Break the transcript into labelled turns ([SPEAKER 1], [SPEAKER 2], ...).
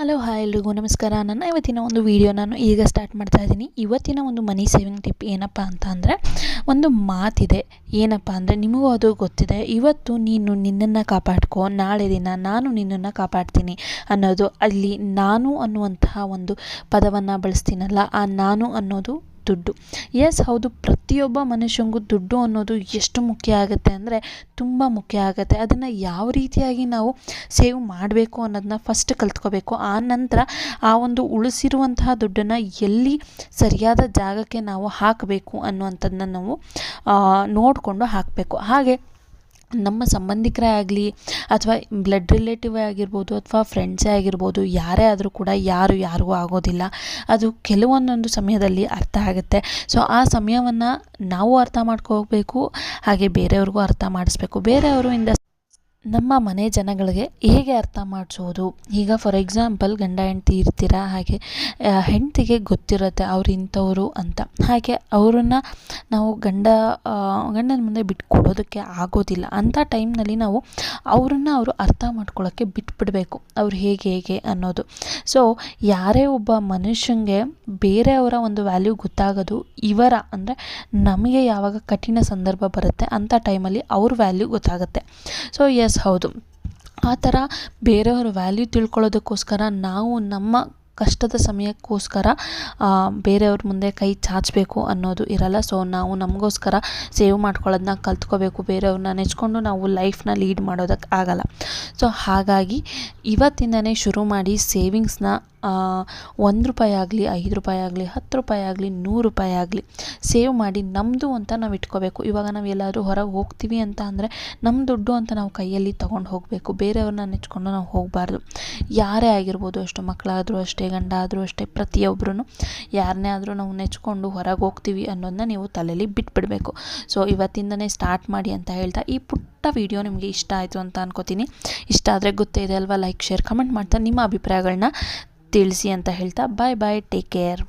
[SPEAKER 1] Hello, hi ಎಲ್ರಿಗೂ ನಮಸ್ಕಾರ. ನನ್ನ ಇವತ್ತಿನ ಒಂದು ವಿಡಿಯೋ ನಾನು ಈಗ ಸ್ಟಾರ್ಟ್ ಮಾಡ್ತಾ ಇದ್ದೀನಿ. ಇವತ್ತಿನ ಒಂದು ಮನಿ ಸೇವಿಂಗ್ ಟಿಪ್ ಏನಪ್ಪ ಅಂತ ಅಂದರೆ, ಒಂದು ಮಾತಿದೆ. ಏನಪ್ಪ ಅಂದರೆ, ನಿಮಗೂ ಅದು ಗೊತ್ತಿದೆ. ಇವತ್ತು ನೀನು ನಿನ್ನನ್ನು ಕಾಪಾಡ್ಕೋ, ನಾಳೆ ದಿನ ನಾನು ನಿನ್ನನ್ನು ಕಾಪಾಡ್ತೀನಿ ಅನ್ನೋದು. ಅಲ್ಲಿ ನಾನು ಅನ್ನುವಂತಹ ಒಂದು ಪದವನ್ನು ಬಳಸ್ತೀನಲ್ಲ, ಆ ನಾನು ಅನ್ನೋದು ದುಡ್ಡು. ಎಸ್ ಹೌದು, ಪ್ರತಿಯೊಬ್ಬ ಮನುಷ್ಯನಿಗೂ ದುಡ್ಡು ಅನ್ನೋದು ಎಷ್ಟು ಮುಖ್ಯ ಆಗುತ್ತೆ ಅಂದರೆ ತುಂಬ ಮುಖ್ಯ ಆಗುತ್ತೆ. ಅದನ್ನು ಯಾವ ರೀತಿಯಾಗಿ ನಾವು ಸೇವ್ ಮಾಡಬೇಕು ಅನ್ನೋದನ್ನ ಫಸ್ಟ್ ಕಲ್ತ್ಕೋಬೇಕು. ಆ ನಂತರ ಆ ಒಂದು ಉಳಿಸಿರುವಂತಹ ದುಡ್ಡನ್ನು ಎಲ್ಲಿ ಸರಿಯಾದ ಜಾಗಕ್ಕೆ ನಾವು ಹಾಕಬೇಕು ಅನ್ನುವಂಥದ್ದನ್ನ ನಾವು ನೋಡಿಕೊಂಡು ಹಾಕಬೇಕು. ಹಾಗೆ ನಮ್ಮ ಸಂಬಂಧಿಕರೇ ಆಗಲಿ ಅಥವಾ ಬ್ಲಡ್ ರಿಲೇಟಿವೇ ಆಗಿರ್ಬೋದು ಅಥವಾ ಫ್ರೆಂಡ್ಸೇ ಆಗಿರ್ಬೋದು, ಯಾರೇ ಆದರೂ ಕೂಡ ಯಾರು ಯಾರಿಗೂ ಆಗೋದಿಲ್ಲ. ಅದು ಕೆಲವೊಂದೊಂದು ಸಮಯದಲ್ಲಿ ಅರ್ಥ ಆಗುತ್ತೆ. ಸೊ ಆ ಸಮಯವನ್ನು ನಾವು ಅರ್ಥ ಮಾಡ್ಕೋಬೇಕು, ಹಾಗೆ ಬೇರೆಯವ್ರಿಗೂ ಅರ್ಥ ಮಾಡಿಸ್ಬೇಕು. ಬೇರೆಯವರು ಇಂದ ನಮ್ಮ ಮನೆ ಜನಗಳಿಗೆ ಹೇಗೆ ಅರ್ಥ ಮಾಡಿಸೋದು? ಈಗ ಫಾರ್ ಎಕ್ಸಾಂಪಲ್ ಗಂಡ ಹೆಂಡತಿ ಇರ್ತೀರ? ಹಾಗೆ ಹೆಂಡತಿಗೆ ಗೊತ್ತಿರುತ್ತೆ ಅವ್ರು ಇಂಥವ್ರು ಅಂತ. ಹಾಗೆ ಅವರನ್ನು ನಾವು ಗಂಡ ಗಂಡನ ಮುಂದೆ ಬಿಟ್ಕೊಡೋದಕ್ಕೆ ಆಗೋದಿಲ್ಲ. ಅಂಥ ಟೈಮ್ನಲ್ಲಿ ನಾವು ಅವರನ್ನು ಅವರು ಅರ್ಥ ಮಾಡ್ಕೊಳ್ಳೋಕ್ಕೆ ಬಿಟ್ಬಿಡಬೇಕು. ಅವ್ರು ಹೇಗೆ ಹೇಗೆ ಅನ್ನೋದು. ಸೊ ಯಾರೇ ಒಬ್ಬ ಮನುಷ್ಯನಿಗೆ ಬೇರೆಯವರ ಒಂದು ವ್ಯಾಲ್ಯೂ ಗೊತ್ತಾಗೋದು ಇವರ, ಅಂದರೆ ನಮಗೆ ಯಾವಾಗ ಕಠಿಣ ಸಂದರ್ಭ ಬರುತ್ತೆ ಅಂಥ ಟೈಮಲ್ಲಿ ಅವ್ರ ವ್ಯಾಲ್ಯೂ ಗೊತ್ತಾಗುತ್ತೆ. ಸೊ ಎಸ್, ಹೌದು. ಆ ಥರ ಬೇರೆಯವ್ರ ವ್ಯಾಲ್ಯೂ ತಿಳ್ಕೊಳ್ಳೋದಕ್ಕೋಸ್ಕರ ನಾವು ನಮ್ಮ ಕಷ್ಟದ ಸಮಯಕ್ಕೋಸ್ಕರ ಬೇರೆಯವ್ರ ಮುಂದೆ ಕೈ ಚಾಚಬೇಕು ಅನ್ನೋದು ಇರಲ್ಲ. ಸೊ ನಾವು ನಮಗೋಸ್ಕರ ಸೇವ್ ಮಾಡ್ಕೊಳ್ಳೋದನ್ನ ಕಲ್ತ್ಕೋಬೇಕು. ಬೇರೆಯವ್ರನ್ನ ನೆಚ್ಕೊಂಡು ನಾವು ಲೈಫ್ನ ಲೀಡ್ ಮಾಡೋದಕ್ಕೆ ಆಗಲ್ಲ. ಸೊ ಹಾಗಾಗಿ ಇವತ್ತಿಂದನೇ ಶುರು ಮಾಡಿ ಸೇವಿಂಗ್ಸ್ನ ಒಂದು ರೂಪಾಯಿ ಆಗಲಿ, ಐದು ರೂಪಾಯಿ ಆಗಲಿ, ಹತ್ತು ರೂಪಾಯಿ ಆಗಲಿ, ನೂರು ರೂಪಾಯಿ ಆಗಲಿ ಸೇವ್ ಮಾಡಿ ನಮ್ಮದು ಅಂತ ನಾವು ಇಟ್ಕೋಬೇಕು. ಇವಾಗ ನಾವು ಎಲ್ಲಾದರೂ ಹೊರಗೆ ಹೋಗ್ತೀವಿ ಅಂತ ಅಂದರೆ ನಮ್ಮ ದುಡ್ಡು ಅಂತ ನಾವು ಕೈಯಲ್ಲಿ ತೊಗೊಂಡು ಹೋಗಬೇಕು. ಬೇರೆಯವ್ರನ್ನ ನೆಚ್ಕೊಂಡು ನಾವು ಹೋಗಬಾರ್ದು. ಯಾರೇ ಆಗಿರ್ಬೋದು ಅಷ್ಟು ಮಕ್ಕಳಾದರೂ ಅಷ್ಟೇ ಗಂಡ ಆದರೂ ಅಷ್ಟೇ ಪ್ರತಿಯೊಬ್ಬರೂ ಯಾರನ್ನೇ ಆದರೂ ನಾವು ನೆಚ್ಕೊಂಡು ಹೊರಗೆ ಹೋಗ್ತೀವಿ ಅನ್ನೋದನ್ನ ನೀವು ತಲೆಯಲ್ಲಿ ಬಿಟ್ಬಿಡಬೇಕು. ಸೊ ಇವತ್ತಿಂದನೇ ಸ್ಟಾರ್ಟ್ ಮಾಡಿ ಅಂತ ಹೇಳ್ತಾ ಈ ಪುಟ್ಟ ವಿಡಿಯೋ ನಿಮಗೆ ಇಷ್ಟ ಆಯಿತು ಅಂತ ಅನ್ಕೋತೀನಿ. ಇಷ್ಟ ಆದರೆ ಗೊತ್ತೇ ಇದೆ ಅಲ್ವಾ? ಲೈಕ್, ಶೇರ್, ಕಮೆಂಟ್ ಮಾಡ್ತಾ ನಿಮ್ಮ ಅಭಿಪ್ರಾಯಗಳನ್ನ ತಿಳಿಸಿ ಅಂತ ಹೇಳ್ತಾ ಬಾಯ್ ಬಾಯ್ ಟೇಕ್ ಕೇರ್